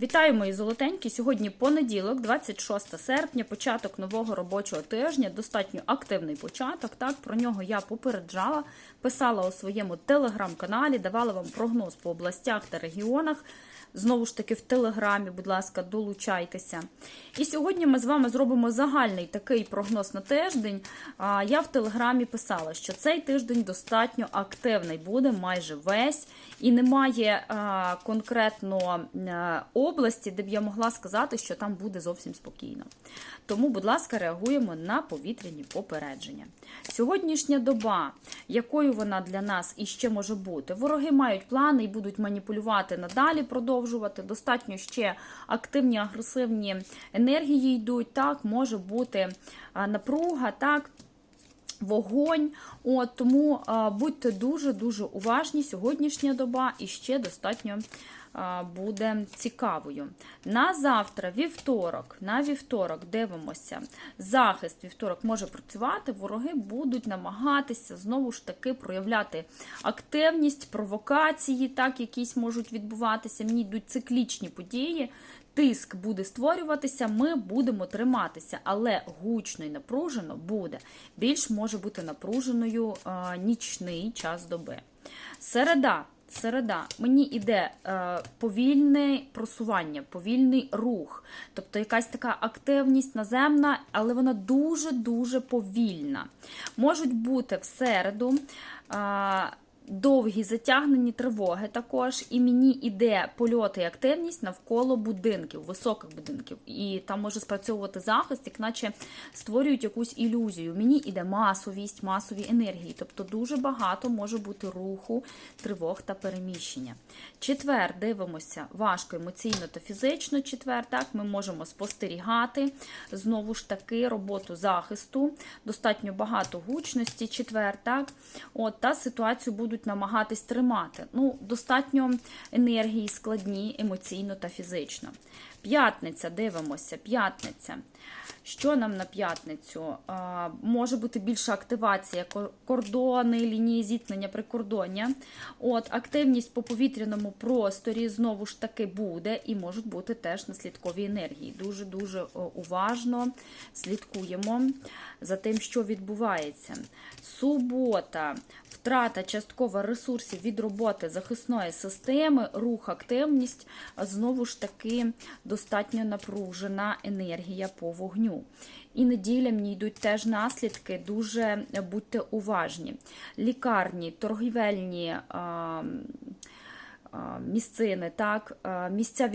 Вітаю, мої золотенькі. Сьогодні понеділок, 26 серпня, початок нового робочого тижня. Достатньо активний початок. Так про нього я попереджала, писала у своєму телеграм-каналі, давала вам прогноз по областях та регіонах. Знову ж таки, в телеграмі, будь ласка, долучайтеся. І сьогодні ми з вами зробимо загальний такий прогноз на тиждень. Я в телеграмі писала, що цей тиждень достатньо активний буде майже весь, і немає конкретно області, де б я могла сказати, що там буде зовсім спокійно. Тому, будь ласка, реагуємо на повітряні попередження. Сьогоднішня доба, якою вона для нас і ще може бути, вороги мають плани і будуть маніпулювати надалі, продовжувати. Достатньо ще активні, агресивні енергії йдуть. Так, може бути напруга, так. Вогонь, от тому а, будьте дуже дуже уважні. Сьогоднішня доба і ще достатньо буде цікавою. На завтра, вівторок, на вівторок дивимося. Захист вівторок може працювати. Вороги будуть намагатися знову ж таки проявляти активність, провокації, так якісь можуть відбуватися. Мені йдуть циклічні події. Тиск буде створюватися, ми будемо триматися, але гучно і напружено буде. Більш може бути напруженою е, нічний час доби. Середа. Середа, мені йде е, повільне просування, повільний рух, тобто якась така активність наземна, але вона дуже-дуже повільна. Можуть бути в середу. Е, Довгі затягнені тривоги також, і мені іде польоти і активність навколо будинків, високих будинків. І там може спрацьовувати захист, як наче створюють якусь ілюзію. Мені іде масовість, масові енергії. Тобто дуже багато може бути руху, тривог та переміщення. Четвер дивимося важко емоційно та фізично. Четвер, так, ми можемо спостерігати знову ж таки роботу захисту, достатньо багато гучності. Четвер, так, от та ситуацію будуть намагатись тримати. Ну, достатньо енергії складні емоційно та фізично. П'ятниця, дивимося, п'ятниця. Що нам на п'ятницю? Може бути більша активація кордони, лінії зіткнення прикордоння. От, активність по повітряному просторі знову ж таки буде, і можуть бути теж наслідкові енергії. Дуже-дуже уважно слідкуємо за тим, що відбувається. Субота, втрата частково ресурсів від роботи захисної системи, рух, активність, знову ж таки достатньо напружена енергія по вогню. І неділя мені йдуть теж наслідки, дуже будьте уважні. Лікарні, торгівельні місцини, так, місця